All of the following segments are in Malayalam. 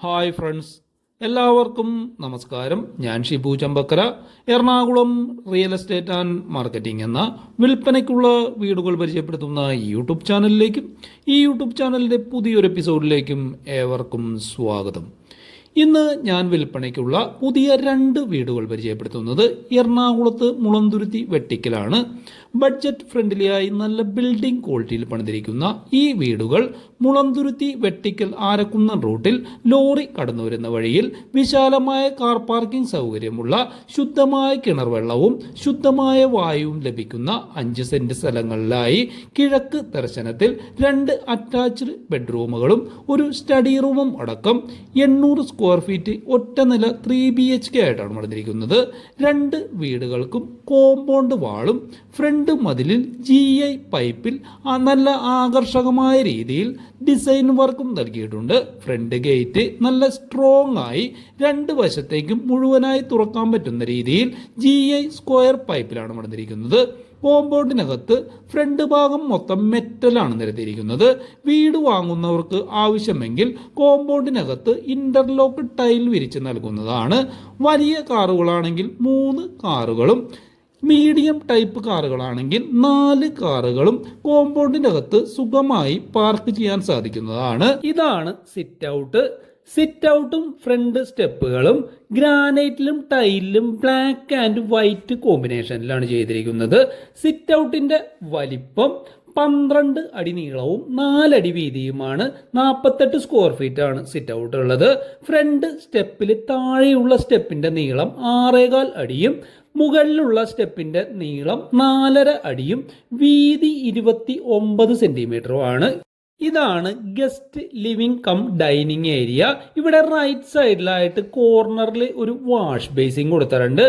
ഹായ് ഫ്രണ്ട്സ് എല്ലാവർക്കും നമസ്കാരം. ഞാൻ Shibu Champakkara. Ernakulam real estate and marketing എന്ന വിൽപ്പനയ്ക്കുള്ള വീടുകൾ പരിചയപ്പെടുത്തുന്ന യൂട്യൂബ് ചാനലിലേക്കും ഈ യൂട്യൂബ് ചാനലിന്റെ പുതിയൊരു എപ്പിസോഡിലേക്കും ഏവർക്കും സ്വാഗതം. ഇന്ന് ഞാൻ വിൽപ്പനയ്ക്കുള്ള പുതിയ രണ്ട് വീടുകൾ പരിചയപ്പെടുത്തുന്നത് എറണാകുളത്ത് മുളന്തുരുത്തി വെട്ടിക്കലാണ്. ബഡ്ജറ്റ് ഫ്രണ്ട്ലിയായി നല്ല ബിൽഡിംഗ് ക്വാളിറ്റിയിൽ പണിതിരിക്കുന്ന ഈ വീടുകൾ മുളന്തുരുത്തി വെട്ടിക്കൽ ആരക്കുന്നൻ റൂട്ടിൽ ലോറി കടന്നു വരുന്ന വഴിയിൽ വിശാലമായ കാർ പാർക്കിംഗ് സൗകര്യമുള്ള ശുദ്ധമായ കിണർ വെള്ളവും ശുദ്ധമായ വായുവും ലഭിക്കുന്ന അഞ്ച് സെന്റ് സ്ഥലങ്ങളിലായി കിഴക്ക് ദർശനത്തിൽ രണ്ട് അറ്റാച്ച്ഡ് ബെഡ്റൂമുകളും ഒരു സ്റ്റഡി റൂമും അടക്കം എണ്ണൂറ് സ്ക്വയർ ഫീറ്റ് ഒറ്റ നില ത്രീ ബി എച്ച് കെ ആയിട്ടാണ് പണിതിരിക്കുന്നത്. രണ്ട് വീടുകൾക്കും കോമ്പൗണ്ട് വാളും ഫ്രണ്ട് മതിലിൽ ജി ഐ പൈപ്പിൽ നല്ല ആകർഷകമായ രീതിയിൽ ഡിസൈൻ വർക്കും നൽകിയിട്ടുണ്ട്. ഫ്രണ്ട് ഗേറ്റ് നല്ല സ്ട്രോങ് ആയി രണ്ട് വശത്തേക്കും മുഴുവനായി തുറക്കാൻ പറ്റുന്ന രീതിയിൽ ജി ഐ സ്ക്വയർ പൈപ്പിലാണ് വന്നിരിക്കുന്നത്. കോമ്പൗണ്ടിനകത്ത് ഫ്രണ്ട് ഭാഗം മൊത്തം മെറ്റലാണ് നിരത്തിയിരിക്കുന്നത്. വീട് വാങ്ങുന്നവർക്ക് ആവശ്യമെങ്കിൽ കോമ്പൗണ്ടിനകത്ത് ഇന്റർലോക്ക് ടൈൽ വിരിച്ച് നൽകുന്നതാണ്. വലിയ കാറുകളാണെങ്കിൽ മൂന്ന് കാറുകളും മീഡിയം ടൈപ്പ് കാറുകളാണെങ്കിൽ നാല് കാറുകളും കോമ്പൗണ്ടിനകത്ത് സുഖമായി പാർക്ക് ചെയ്യാൻ സാധിക്കുന്നതാണ്. ഇതാണ് സിറ്റ് ഔട്ട് സിറ്റ് ഔട്ടും ഫ്രണ്ട് സ്റ്റെപ്പുകളും ഗ്രാനൈറ്റിലും ടൈലിലും ബ്ലാക്ക് ആൻഡ് വൈറ്റ് കോമ്പിനേഷനിലാണ് ചെയ്തിരിക്കുന്നത്. സിറ്റ് ഔട്ടിന്റെ വലിപ്പം പന്ത്രണ്ട് അടി നീളവും നാലടി വീതിയുമാണ്. നാൽപ്പത്തെട്ട് സ്ക്വയർ ഫീറ്റ് ആണ് സിറ്റ് ഔട്ട് ഉള്ളത്. ഫ്രണ്ട് സ്റ്റെപ്പിൽ താഴെയുള്ള സ്റ്റെപ്പിന്റെ നീളം ആറേകാൽ അടിയും മുകളിലുള്ള സ്റ്റെപ്പിന്റെ നീളം നാലര അടിയും വീതി ഇരുപത്തി ഒമ്പത് സെന്റിമീറ്ററുമാണ് ഇതാണ് guest living cum dining area. ഇവിടെ റൈറ്റ് സൈഡിലായിട്ട് കോർണറിൽ ഒരു വാഷ് ബേസിങ് കൊടുത്തിട്ടുണ്ട്.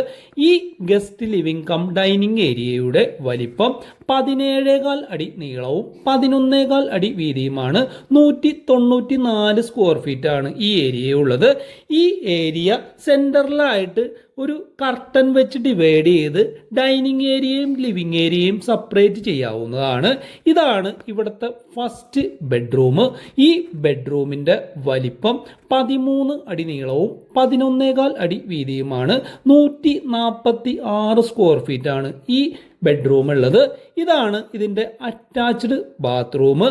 ഈ ഗസ്റ്റ് ലിവിംഗ് കം ഡൈനിങ് ഏരിയയുടെ വലിപ്പം പതിനേഴേകാൽ അടി നീളവും പതിനൊന്നേകാൽ അടി വീതിയുമാണ്. നൂറ്റി തൊണ്ണൂറ്റി നാല് സ്ക്വയർ ഫീറ്റ് ആണ് ഈ ഏരിയ ഉള്ളത്. ഈ ഏരിയ സെന്ററിലായിട്ട് ഒരു കർട്ടൻ വെച്ച് ഡിവൈഡ് ചെയ്ത് ഡൈനിങ് ഏരിയയും ലിവിങ് ഏരിയയും സെപ്പറേറ്റ് ചെയ്യാവുന്നതാണ്. ഇതാണ് ഇവിടുത്തെ ഫസ്റ്റ് ബെഡ്റൂം ഈ ബെഡ്റൂമിന്റെ വലിപ്പം പതിമൂന്ന് അടി നീളവും പതിനൊന്നേകാൽ അടി വീതിയുമാണ്. നൂറ്റി നാൽപ്പത്തി ആറ് സ്ക്വയർ ഫീറ്റ് ആണ് ഈ ബെഡ്റൂം ഉള്ളത്. ഇതാണ് ഇതിന്റെ അറ്റാച്ച്ഡ് ബാത്റൂം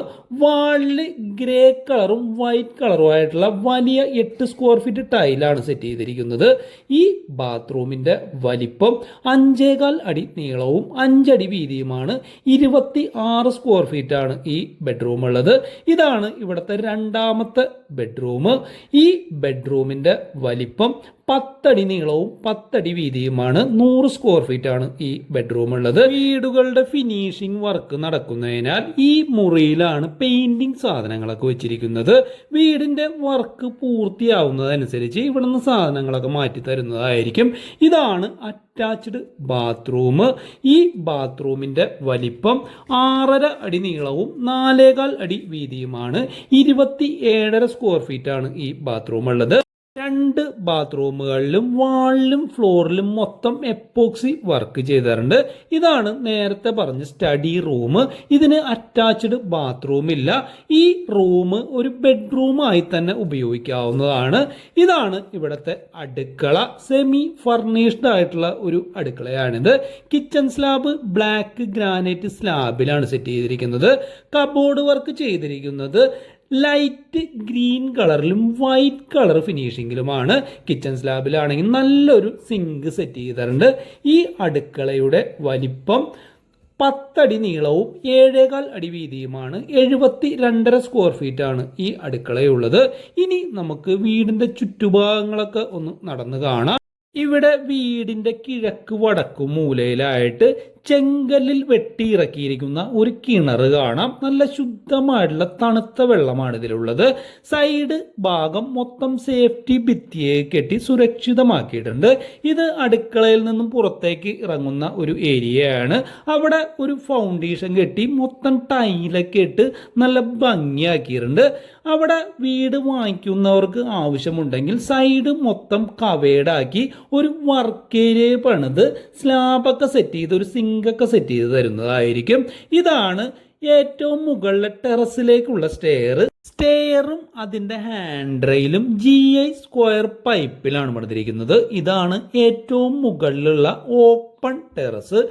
വാളിൽ ഗ്രേ കളറും വൈറ്റ് കളറും ആയിട്ടുള്ള വലിയ എട്ട് സ്ക്വയർ ഫീറ്റ് ടൈലാണ് സെറ്റ് ചെയ്തിരിക്കുന്നത്. ഈ ബാത്റൂമിന്റെ വലിപ്പം അഞ്ചേകാൽ അടി നീളവും അഞ്ചടി വീതിയുമാണ്. ഇരുപത്തി ആറ് സ്ക്വയർ ഫീറ്റ് ആണ് ഈ ബെഡ്റൂം ഉള്ളത്. ഇതാണ് ഇവിടുത്തെ രണ്ടാമത്തെ ബെഡ്റൂം ഈ ബെഡ്റൂമിന്റെ വലിപ്പം പത്തടി നീളവും പത്തടി വീതിയുമാണ്. നൂറ് സ്ക്വയർ ഫീറ്റ് ആണ് ഈ ബെഡ്റൂം ഉള്ളത്. വീടുകളുടെ ഫിനിഷിംഗ് വർക്ക് നടക്കുന്നതിനാൽ ഈ മുറിയിലാണ് പെയിന്റിംഗ് സാധനങ്ങളൊക്കെ വെച്ചിരിക്കുന്നത്. വീടിന്റെ വർക്ക് പൂർത്തിയാവുന്നതനുസരിച്ച് ഇവിടുന്ന് സാധനങ്ങളൊക്കെ മാറ്റി തരുന്നതായിരിക്കും. ഇതാണ് അറ്റാച്ച്ഡ് ബാത്റൂം ഈ ബാത്റൂമിന്റെ വലിപ്പം ആറര അടി നീളവും നാലേകാൽ അടി വീതിയുമാണ്. ഇരുപത്തി ഏഴര സ്ക്വയർ ഫീറ്റ് ആണ് ഈ ബാത്റൂം ഉള്ളത്. രണ്ട് ബാത്റൂമുകളിലും വാളിലും ഫ്ലോറിലും മൊത്തം എപ്പോക്സി വർക്ക് ചെയ്തിട്ടുണ്ട്. ഇതാണ് നേരത്തെ പറഞ്ഞ സ്റ്റഡി റൂം. ഇതിന് അറ്റാച്ച്ഡ് ബാത്റൂം ഇല്ല. ഈ റൂം ഒരു ബെഡ്റൂമായി തന്നെ ഉപയോഗിക്കാവുന്നതാണ്. ഇതാണ് ഇവിടുത്തെ അടുക്കള. സെമി ഫർണിഷ്ഡ് ആയിട്ടുള്ള ഒരു അടുക്കളയാണിത്. കിച്ചൺ സ്ലാബ് ബ്ലാക്ക് ഗ്രാനൈറ്റ് സ്ലാബിലാണ് സെറ്റ് ചെയ്തിരിക്കുന്നത്. കബോർഡ് വർക്ക് ചെയ്തിരിക്കുന്നത്. ലൈറ്റ് ഗ്രീൻ കളറിലും വൈറ്റ് കളർ ഫിനിഷിങ്ങിലുമാണ് കിച്ചൺ സ്ലാബിലാണെങ്കിൽ നല്ലൊരു സിങ്ക് സെറ്റ് ചെയ്തിട്ടുണ്ട്. ഈ അടുക്കളയുടെ വലിപ്പം പത്തടി നീളവും ഏഴേകാൽ അടി വീതിയുമാണ്. എഴുപത്തി രണ്ടര സ്ക്വയർ ഫീറ്റ് ആണ് ഈ അടുക്കളയുള്ളത്. ഇനി നമുക്ക് വീടിന്റെ ചുറ്റുഭാഗങ്ങളൊക്കെ ഒന്ന് നടന്നു കാണാം. ഇവിടെ വീടിന്റെ കിഴക്ക് വടക്കു മൂലയിലായിട്ട് ചെങ്കല്ലിൽ വെട്ടിയിറക്കിയിരിക്കുന്ന ഒരു കിണർ കാണാം. നല്ല ശുദ്ധമായിട്ടുള്ള തണുത്ത വെള്ളമാണ് ഇതിലുള്ളത്. സൈഡ് ഭാഗം മൊത്തം സേഫ്റ്റി ഭിത്തിയെ കെട്ടി സുരക്ഷിതമാക്കിയിട്ടുണ്ട്. ഇത് അടുക്കളയിൽ നിന്നും പുറത്തേക്ക് ഇറങ്ങുന്ന ഒരു ഏരിയയാണ്. അവിടെ ഒരു ഫൗണ്ടേഷൻ കെട്ടി മൊത്തം ടൈലൊക്കെ ഇട്ട് നല്ല ഭംഗിയാക്കിയിട്ടുണ്ട്. അവിടെ വീട് വാങ്ങിക്കുന്നവർക്ക് ആവശ്യമുണ്ടെങ്കിൽ സൈഡ് മൊത്തം കവേഡാക്കി ഒരു വർക്ക് ഏരിയ പണിത് സ്ലാബൊക്കെ സെറ്റ് ചെയ്ത് ഒരു സിങ്കൊക്കെ സെറ്റ് ചെയ്ത് തരുന്നതായിരിക്കും. ഇതാണ് ഏറ്റവും മുകളിലെ ടെറസിലേക്കുള്ള സ്റ്റെയർ. സ്റ്റെയറും അതിന്റെ ഹാൻഡ് റെയിലും ജി ഐ സ്ക്വയർ പൈപ്പിലാണ് പണിതിരിക്കുന്നത്. ഇതാണ് ഏറ്റവും മുകളിലുള്ള ഓപ്പൺ ടെറസ്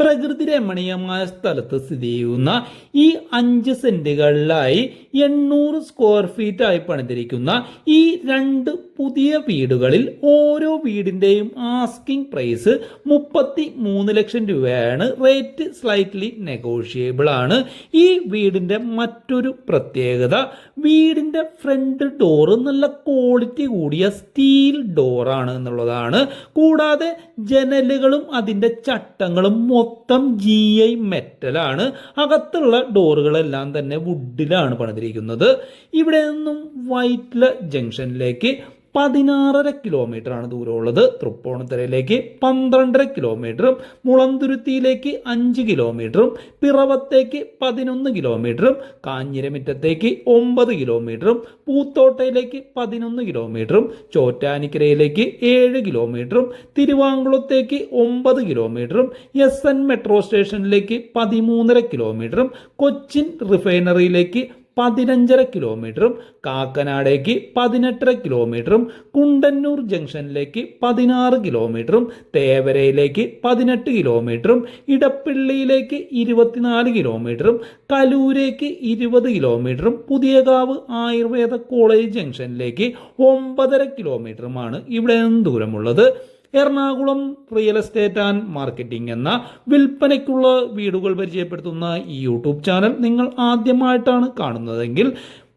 പ്രകൃതി രമണീയമായ സ്ഥലത്ത് സ്ഥിതി ചെയ്യുന്ന ഈ അഞ്ച് സെന്റുകളിലായി എണ്ണൂറ് സ്ക്വയർ ഫീറ്റ് ആയി പണിതിരിക്കുന്ന ഈ രണ്ട് പുതിയ വീടുകളിൽ ഓരോ വീടിന്റെയും ആസ്കിംഗ് പ്രൈസ് മുപ്പത്തി മൂന്ന് ലക്ഷം രൂപയാണ്. റേറ്റ് സ്ലൈറ്റ്ലി നെഗോഷിയബിൾ ആണ്. ഈ വീടിന്റെ മറ്റൊരു പ്രത്യേകത വീടിന്റെ ഫ്രണ്ട് ഡോറ് നല്ല ക്വാളിറ്റി കൂടിയ സ്റ്റീൽ ഡോറാണ് എന്നുള്ളതാണ്. കൂടാതെ ജനലുകളും അതിന്റെ ചട്ടങ്ങളും മൊത്തം ജി ഐ മെറ്റലാണ് അകത്തുള്ള ഡോറുകളെല്ലാം തന്നെ വുഡിലാണ് പണിതിരിക്കുന്നത്. ഇവിടെ നിന്നും വൈറ്റ്ല ജംഗ്ഷനിലേക്ക് പതിനാറര കിലോമീറ്റർ ആണ് ദൂരമുള്ളത്. തൃപ്പൂണിത്തറയിലേക്ക് പന്ത്രണ്ടര കിലോമീറ്ററും മുളന്തുരുത്തിയിലേക്ക് അഞ്ച് കിലോമീറ്ററും പിറവത്തേക്ക് പതിനൊന്ന് കിലോമീറ്ററും കാഞ്ഞിരമിറ്റത്തേക്ക് ഒമ്പത് കിലോമീറ്ററും പൂത്തോട്ടയിലേക്ക് പതിനൊന്ന് കിലോമീറ്ററും ചോറ്റാനിക്കരയിലേക്ക് ഏഴ് കിലോമീറ്ററും തിരുവാങ്കുളത്തേക്ക് ഒമ്പത് കിലോമീറ്ററും എസ് എൻ മെട്രോ സ്റ്റേഷനിലേക്ക് പതിമൂന്നര കിലോമീറ്ററും കൊച്ചിൻ റിഫൈനറിയിലേക്ക് പതിനഞ്ചര കിലോമീറ്ററും കാക്കനാടേക്ക് പതിനെട്ടര കിലോമീറ്ററും കുണ്ടന്നൂർ ജംഗ്ഷനിലേക്ക് പതിനാറ് കിലോമീറ്ററും തേവരയിലേക്ക് പതിനെട്ട് കിലോമീറ്ററും ഇടപ്പള്ളിയിലേക്ക് ഇരുപത്തിനാല് കിലോമീറ്ററും കലൂരേക്ക് ഇരുപത് കിലോമീറ്ററും പുതിയകാവ് ആയുർവേദ കോളേജ് ജംഗ്ഷനിലേക്ക് ഒമ്പതര കിലോമീറ്ററുമാണ് ഇവിടെ നിന്ന് ദൂരമുള്ളത് Ernakulam real estate and marketing എന്ന വിൽപ്പനയ്ക്കുള്ള വീടുകൾ പരിചയപ്പെടുത്തുന്ന ഈ യൂട്യൂബ് ചാനൽ നിങ്ങൾ ആദ്യമായിട്ടാണ് കാണുന്നതെങ്കിൽ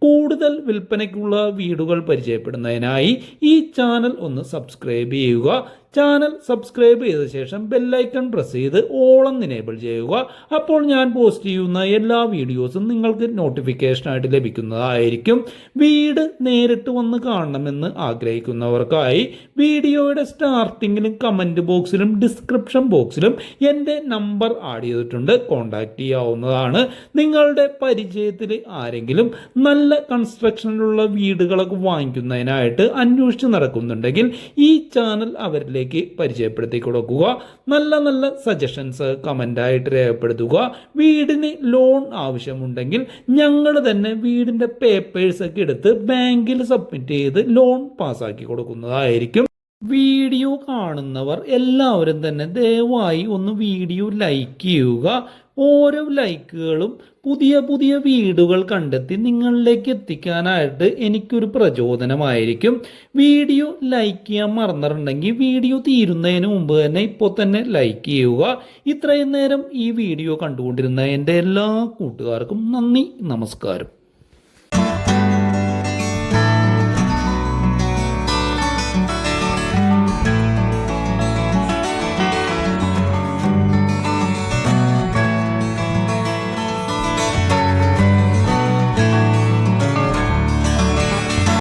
കൂടുതൽ വിൽപ്പനയ്ക്കുള്ള വീടുകൾ പരിചയപ്പെടുന്നതിനായി ഈ ചാനൽ ഒന്ന് സബ്സ്ക്രൈബ് ചെയ്യുക. ചാനൽ സബ്സ്ക്രൈബ് ചെയ്ത ശേഷം ബെല്ലൈക്കൺ പ്രസ് ചെയ്ത് ഓളം എനേബിൾ ചെയ്യുക. അപ്പോൾ ഞാൻ പോസ്റ്റ് ചെയ്യുന്ന എല്ലാ വീഡിയോസും നിങ്ങൾക്ക് നോട്ടിഫിക്കേഷനായിട്ട് ലഭിക്കുന്നതായിരിക്കും. വീട് നേരിട്ട് വന്ന് കാണണമെന്ന് ആഗ്രഹിക്കുന്നവർക്കായി വീഡിയോയുടെ സ്റ്റാർട്ടിങ്ങിലും കമന്റ് ബോക്സിലും ഡിസ്ക്രിപ്ഷൻ ബോക്സിലും എന്റെ നമ്പർ ആഡ് ചെയ്തിട്ടുണ്ട്. കോൺടാക്റ്റ് ചെയ്യാവുന്നതാണ്. നിങ്ങളുടെ പരിചയത്തിൽ ആരെങ്കിലും നല്ല കൺസ്ട്രക്ഷനിലുള്ള വീടുകളൊക്കെ വാങ്ങിക്കുന്നതിനായിട്ട് അന്വേഷിച്ച് നടക്കുന്നുണ്ടെങ്കിൽ ഈ ചാനൽ അവരിലേക്ക് പരിചയപ്പെടുത്തി കൊടുക്കുക നല്ല നല്ല സജഷൻസ് കമന്റായിട്ട് രേഖപ്പെടുത്തുക. വീടിന് ലോൺ ആവശ്യമുണ്ടെങ്കിൽ ഞങ്ങൾ തന്നെ വീടിന്റെ പേപ്പേഴ്സൊക്കെ എടുത്ത് ബാങ്കിൽ സബ്മിറ്റ് ചെയ്ത് ലോൺ പാസ്സാക്കി കൊടുക്കുന്നതായിരിക്കും. വീഡിയോ കാണുന്നവർ എല്ലാവരും തന്നെ ദയവായി ഒന്ന് വീഡിയോ ലൈക്ക് ചെയ്യുക. ഓരോ ലൈക്കുകളും പുതിയ പുതിയ വീടുകൾ കണ്ടെത്തി നിങ്ങളിലേക്ക് എത്തിക്കാനായിട്ട് എനിക്കൊരു പ്രചോദനമായിരിക്കും. വീഡിയോ ലൈക്ക് ചെയ്യാൻ മറന്നിട്ടുണ്ടെങ്കിൽ വീഡിയോ തീരുന്നതിന് മുമ്പ് തന്നെ ഇപ്പോൾ തന്നെ ലൈക്ക് ചെയ്യുക. ഇത്രയും നേരം ഈ വീഡിയോ കണ്ടുകൊണ്ടിരുന്ന എന്റെ എല്ലാ കൂട്ടുകാർക്കും നന്ദി നമസ്കാരം.